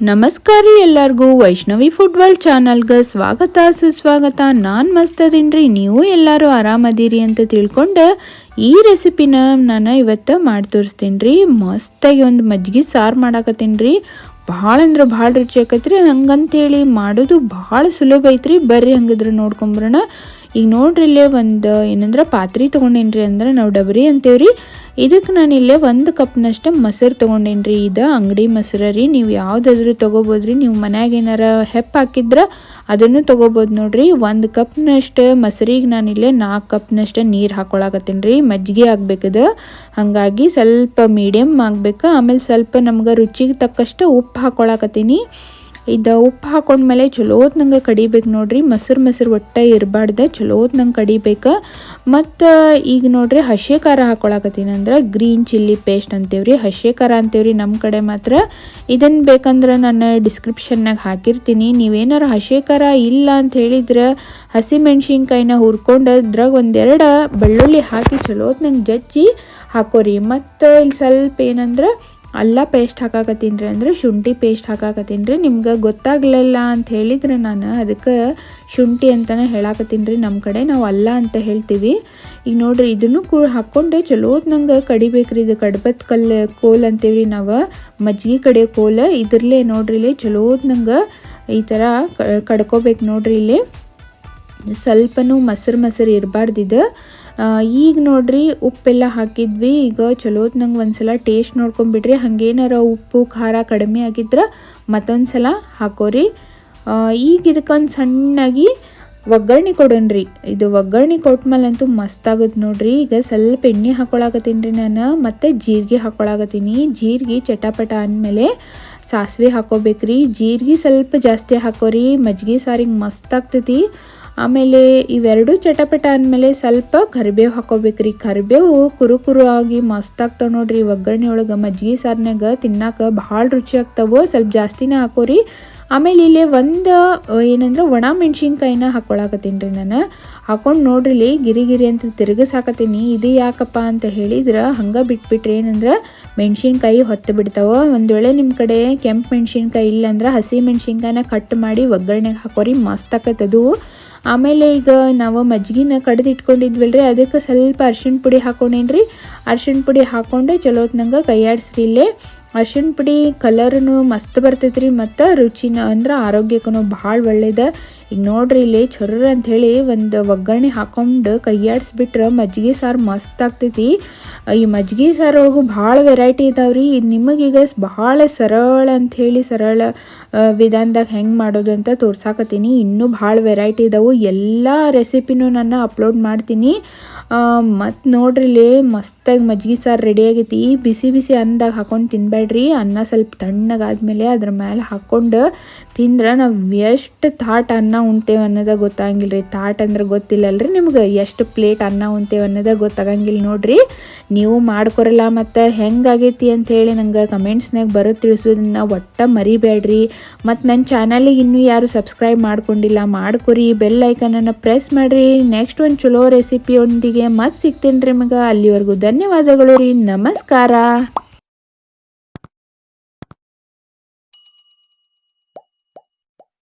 ನಮಸ್ಕಾರ ರೀ ಎಲ್ಲರಿಗೂ ವೈಷ್ಣವಿ ವರ್ಲ್ಡ್ ಚಾನಲ್ಗೆ ಸ್ವಾಗತ, ಸುಸ್ವಾಗತ. ನಾನು ಮಸ್ತದೀನಿ ನೀವು ಎಲ್ಲರೂ ಆರಾಮದೀರಿ ಅಂತ ತಿಳ್ಕೊಂಡು ಈ ರೆಸಿಪಿನ ನಾನು ಇವತ್ತು ಮಾಡಿ ತೋರಿಸ್ತೀನಿ ರೀ ಮಸ್ತಾಗಿ ಒಂದು ಮಜ್ಜಿಗೆ ಸಾರು ಮಾಡಾಕತ್ತೀನಿ ರೀ ಭಾಳ ಅಂದ್ರೆ ಭಾಳ ರುಚಿ ಆಕತ್ರಿ. ಹಂಗಂತೇಳಿ ಮಾಡೋದು ಭಾಳ ಸುಲಭ ಐತ್ರಿ. ಬರ್ರಿ ಹಂಗಿದ್ರೆ ನೋಡ್ಕೊಂಬರೋಣ. ಈಗ ನೋಡ್ರಿ ಇಲ್ಲೇ ಒಂದು ಏನಂದ್ರೆ ಪಾತ್ರೆ ತೊಗೊಂಡೇನ್ರಿ ಅಂದ್ರೆ ನಾವು ಡಬರಿ ಅಂತೇವ್ರಿ. ಇದಕ್ಕೆ ನಾನು ಇಲ್ಲೇ ಒಂದು ಕಪ್ನಷ್ಟು ಮೊಸರು ತೊಗೊಂಡೇನ್ರಿ. ಇದು ಅಂಗಡಿ ಮೊಸರು ರೀ. ನೀವು ಯಾವುದಾದ್ರೂ ತೊಗೋಬೋದ್ರಿ. ನೀವು ಮನ್ಯಾಗ ಏನಾರ ಹೆಪ್ಪು ಹಾಕಿದ್ರೆ ಅದನ್ನು ತೊಗೋಬೋದು ನೋಡ್ರಿ. ಒಂದು ಕಪ್ನಷ್ಟು ಮೊಸರಿಗೆ ನಾನು ಇಲ್ಲೇ ನಾಲ್ಕು ಕಪ್ನಷ್ಟು ನೀರು ಹಾಕೊಳಕತ್ತೀನಿ ರೀ. ಮಜ್ಜಿಗೆ ಆಗ್ಬೇಕದು ಹಾಗಾಗಿ ಸ್ವಲ್ಪ ಮೀಡಿಯಮ್ ಆಗ್ಬೇಕು. ಆಮೇಲೆ ಸ್ವಲ್ಪ ನಮ್ಗೆ ರುಚಿಗೆ ತಕ್ಕಷ್ಟು ಉಪ್ಪು ಹಾಕೊಳಕತ್ತೀನಿ. ಇದು ಉಪ್ಪು ಹಾಕೊಂಡ್ಮೇಲೆ ಚಲೋತ್ ನಂಗೆ ಕಡಿಬೇಕು ನೋಡ್ರಿ. ಮೊಸರು ಮೊಸರು ಒಟ್ಟೆ ಇರಬಾರ್ದೆ ಚಲೋತ್ ನಂಗೆ ಕಡಿಬೇಕು ಮತ್ತು ಈಗ ನೋಡ್ರಿ ಹಸಿ ಖಾರ ಹಾಕೊಳಕತ್ತೀನಿ ಅಂದ್ರೆ ಗ್ರೀನ್ ಚಿಲ್ಲಿ ಪೇಸ್ಟ್ ಅಂತೀವ್ರಿ. ಹಸಿ ಖಾರ ಅಂತೀವ್ರಿ ನಮ್ಮ ಕಡೆ ಮಾತ್ರ. ಇದನ್ನು ಬೇಕಂದ್ರೆ ನಾನು ಡಿಸ್ಕ್ರಿಪ್ಷನ್ನಾಗ ಹಾಕಿರ್ತೀನಿ. ನೀವೇನಾರು ಹಸಿ ಖಾರ ಇಲ್ಲ ಅಂತ ಹೇಳಿದ್ರೆ ಹಸಿ ಮೆಣಸಿನ್ಕಾಯಿನ ಹುರ್ಕೊಂಡು ಅದ್ರಾಗ ಒಂದೆರಡು ಬೆಳ್ಳುಳ್ಳಿ ಹಾಕಿ ಚಲೋತ್ ನಂಗೆ ಜಜ್ಜಿ ಹಾಕೋರಿ. ಮತ್ತು ಇಲ್ಲಿ ಸ್ವಲ್ಪ ಏನಂದ್ರೆ ಅಲ್ಲ ಪೇಸ್ಟ್ ಹಾಕಾಕತ್ತೀನಿ ರೀ ಅಂದ್ರೆ ಶುಂಠಿ ಪೇಸ್ಟ್ ಹಾಕಾಕತ್ತೀನಿ ರೀ. ನಿಮ್ಗೆ ಗೊತ್ತಾಗ್ಲಿಲ್ಲ ಅಂತ ಹೇಳಿದ್ರೆ ನಾನು ಅದಕ್ಕೆ ಶುಂಠಿ ಅಂತಲೇ ಹೇಳಾಕತ್ತೀನಿ ರೀ. ನಮ್ಮ ಕಡೆ ನಾವು ಅಲ್ಲ ಅಂತ ಹೇಳ್ತೀವಿ. ಈಗ ನೋಡ್ರಿ, ಇದನ್ನು ಕೂ ಹಾಕ್ಕೊಂಡೆ ಚಲೋ ನಂಗೆ ಕಡಿಬೇಕ್ರಿ ಇದು ಕಡ್ಬತ್ ಕಲ್ಲು ಕೋಲ್ ಅಂತೀವಿ ನಾವು. ಮಜ್ಜಿಗೆ ಕಡೆ ಕೋಲ್. ಇದ್ರಲ್ಲೇ ನೋಡ್ರಿ ಇಲ್ಲಿ ಚಲೋ ನಂಗೆ ಈ ಥರ ಕಡ್ಕೋಬೇಕು ನೋಡ್ರಿ ಇಲ್ಲಿ. ಸ್ವಲ್ಪನೂ ಮೊಸರು ಮೊಸರು ಇರಬಾರ್ದಿದು ಈಗ ನೋಡ್ರಿ ಉಪ್ಪೆಲ್ಲ ಹಾಕಿದ್ವಿ. ಈಗ ಚಲೋ ನಂಗೆ ಒಂದ್ಸಲ ಟೇಸ್ಟ್ ನೋಡ್ಕೊಂಬಿಡ್ರಿ. ಹಾಗೇನಾರ ಉಪ್ಪು, ಖಾರ ಕಡಿಮೆ ಆಗಿದ್ರೆ ಮತ್ತೊಂದು ಸಲ ಹಾಕೋರಿ ಈಗ ಇದಕ್ಕೊಂದು ಸಣ್ಣಾಗಿ ಒಗ್ಗರಣೆ ಕೊಡೋಣ್ರಿ ಇದು ಒಗ್ಗರಣೆ ಕೊಟ್ಮೇಲಂತೂ ಮಸ್ತ್ ಆಗುತ್ತೆ ನೋಡ್ರಿ. ಈಗ ಸ್ವಲ್ಪ ಎಣ್ಣೆ ಹಾಕೊಳಕತ್ತೀನಿ ರೀ ನಾನು, ಮತ್ತು ಜೀರಿಗೆ ಹಾಕೊಳಕತ್ತೀನಿ. ಜೀರಿಗೆ ಚಟಾಪಟ ಅಂದಮೇಲೆ ಸಾಸಿವೆ ಹಾಕೋಬೇಕ್ರಿ. ಜೀರಿಗೆ ಸ್ವಲ್ಪ ಜಾಸ್ತಿ ಹಾಕೋರಿ. ಮಜ್ಜಿಗೆ ಸಾರಿಗೆ ಮಸ್ತ್ ಆಗ್ತೈತಿ. ಆಮೇಲೆ ಇವೆರಡು ಚಟಪಟ ಅಂದಮೇಲೆ ಸ್ವಲ್ಪ ಕರಿಬೇವು ಹಾಕೋಬೇಕ್ರಿ. ಕರಿಬೇವು ಕುರು ಕುರು ಆಗಿ ಮಸ್ತ್ ಆಗ್ತಾವ ನೋಡ್ರಿ. ಒಗ್ಗರಣೆ ಒಳಗೆ ಮಜ್ಜಿಗೆ ಸಾರಿನಾಗ ತಿನ್ನಾಕ ಭಾಳ ರುಚಿ ಆಗ್ತಾವೆ. ಸ್ವಲ್ಪ ಜಾಸ್ತಿನೇ ಹಾಕೋರಿ. ಆಮೇಲೆ ಇಲ್ಲಿ ಒಂದು ಏನಂದ್ರೆ ಒಣ ಮೆಣಸಿನ್ಕಾಯಿನ ಹಾಕೊಳಕತ್ತೀನಿ ರೀ ನಾನು. ಹಾಕೊಂಡು ನೋಡ್ರಿ ಗಿರಿಗಿರಿ ಗಿರಿ ಗಿರಿ ಅಂತ ತಿರುಗಿಸಾಕತ್ತೀನಿ. ಇದು ಯಾಕಪ್ಪ ಅಂತ ಹೇಳಿದ್ರೆ ಹಂಗೆ ಬಿಟ್ಬಿಟ್ರೆ ಏನಂದ್ರೆ ಮೆಣಸಿನ್ಕಾಯಿ ಹೊತ್ತು ಬಿಡ್ತಾವೆ. ಒಂದು ವೇಳೆ ನಿಮ್ಮ ಕಡೆ ಕೆಂಪು ಮೆಣಸಿನ್ಕಾಯಿ ಇಲ್ಲಾಂದ್ರೆ ಹಸಿ ಮೆಣಸಿನ್ಕಾಯಿನ ಕಟ್ ಮಾಡಿ ಒಗ್ಗರಣೆಗೆ ಹಾಕೋರಿ. ಮಸ್ತ್ ಆಕತ್ತದು ಆಮೇಲೆ ಈಗ ನಾವು ಮಜ್ಜಿಗೆನ ಕಡ್ದು ಇಟ್ಕೊಂಡಿದ್ವಲ್ರಿ ಅದಕ್ಕೆ ಸ್ವಲ್ಪ ಅರ್ಶಿನ ಪುಡಿ ಹಾಕೊಂಡೇನ್ರಿ. ಅರ್ಶಿಣ ಪುಡಿ ಹಾಕೊಂಡೆ ಚಲೋ ಕೈ ಕೈಯಾಡಿಸ್ರಿ ಇಲ್ಲೇ. ಅರ್ಶಿಣ ಪುಡಿ ಕಲರ್ನು ಮಸ್ತ್ ಬರ್ತೈತ್ರಿ ಮತ್ತು ರುಚಿನ ಅಂದ್ರೆ ಆರೋಗ್ಯಕ್ಕೂ ಭಾಳ ಒಳ್ಳೇದು. ಈಗ ನೋಡ್ರಿ ಇಲ್ಲಿ ಚರ್ರ ಹೇಳಿ ಒಂದು ಒಗ್ಗರಣೆ ಹಾಕೊಂಡು ಕೈಯಾಡಿಸ್ಬಿಟ್ರೆ ಮಜ್ಜಿಗೆ ಸಾರು ಮಸ್ತ್ ಆಗ್ತೈತಿ. ಈ ಮಜ್ಜಿಗೆ ಸಾರು ಒಳಗು ಭಾಳ ವೆರೈಟಿ ಇದಾವ್ರಿ. ಇದು ನಿಮಗೀಗ ಭಾಳ ಸರಳ ಅಂಥೇಳಿ ಸರಳ ವಿಧಾನದಾಗ ಹೆಂಗೆ ಮಾಡೋದು ಅಂತ ತೋರ್ಸಾಕತ್ತೀನಿ. ಇನ್ನೂ ಭಾಳ ವೆರೈಟಿ ಇದಾವೆ. ಎಲ್ಲ ರೆಸಿಪಿನೂ ನಾನು ಅಪ್ಲೋಡ್ ಮಾಡ್ತೀನಿ. ಮತ್ತು ನೋಡ್ರಿ ಇಲ್ಲಿ ಮಸ್ತಾಗಿ ಮಜ್ಜಿಗೆ ಸಾರು ರೆಡಿ ಆಗೈತಿ. ಬಿಸಿ ಬಿಸಿ ಅನ್ನದಾಗ ಹಾಕೊಂಡು ತಿನ್ಬೇಡ್ರಿ. ಅನ್ನ ಸ್ವಲ್ಪ ತಣ್ಣಗಾದ್ಮೇಲೆ ಅದ್ರ ಮೇಲೆ ಹಾಕ್ಕೊಂಡು ತಿಂದ್ರೆ ನಾವು ಎಷ್ಟು ತಾಟ್ ಅನ್ನ ಉಣ್ತೇವೆ ಅನ್ನೋದಾಗ ಗೊತ್ತಾಗಂಗಿಲ್ಲ ರೀ ತಾಟ್ ಅಂದ್ರೆ ಗೊತ್ತಿಲ್ಲಲ್ರಿ ನಿಮ್ಗೆ. ಎಷ್ಟು ಪ್ಲೇಟ್ ಅನ್ನ ಉಣ್ತೇವೆ ಅನ್ನೋದಾಗ ಗೊತ್ತಾಗಂಗಿಲ್ಲ ನೋಡ್ರಿ. ನೀವು ಮಾಡ್ಕೊರಲ್ಲ ಮತ್ತು ಹೆಂಗಾಗೈತಿ ಅಂತ ಹೇಳಿ ನಂಗೆ ಕಮೆಂಟ್ಸ್ನಾಗ ಬರೋ ತಿಳಿಸೋದನ್ನ ಒಟ್ಟ ಮರಿಬೇಡ್ರಿ. ಮತ್ತು ನನ್ನ ಚಾನಲಿಗೆ ಇನ್ನೂ ಯಾರು ಸಬ್ಸ್ಕ್ರೈಬ್ ಮಾಡ್ಕೊಂಡಿಲ್ಲ, ಮಾಡ್ಕೊರಿ. ಬೆಲ್ ಐಕನನ್ನು ಪ್ರೆಸ್ ಮಾಡಿರಿ. ನೆಕ್ಸ್ಟ್ ಒಂದು ಚಲೋ ರೆಸಿಪಿ ರೆಸಿಪಿಯೊಂದಿಗೆ ಮತ್ತೆ ಸಿಗ್ತೇನೆ ರೀ ನಿಮಗೆ ಅಲ್ಲಿವರೆಗೂ ಧನ್ಯವಾದಗಳು ರೀ. ನಮಸ್ಕಾರ.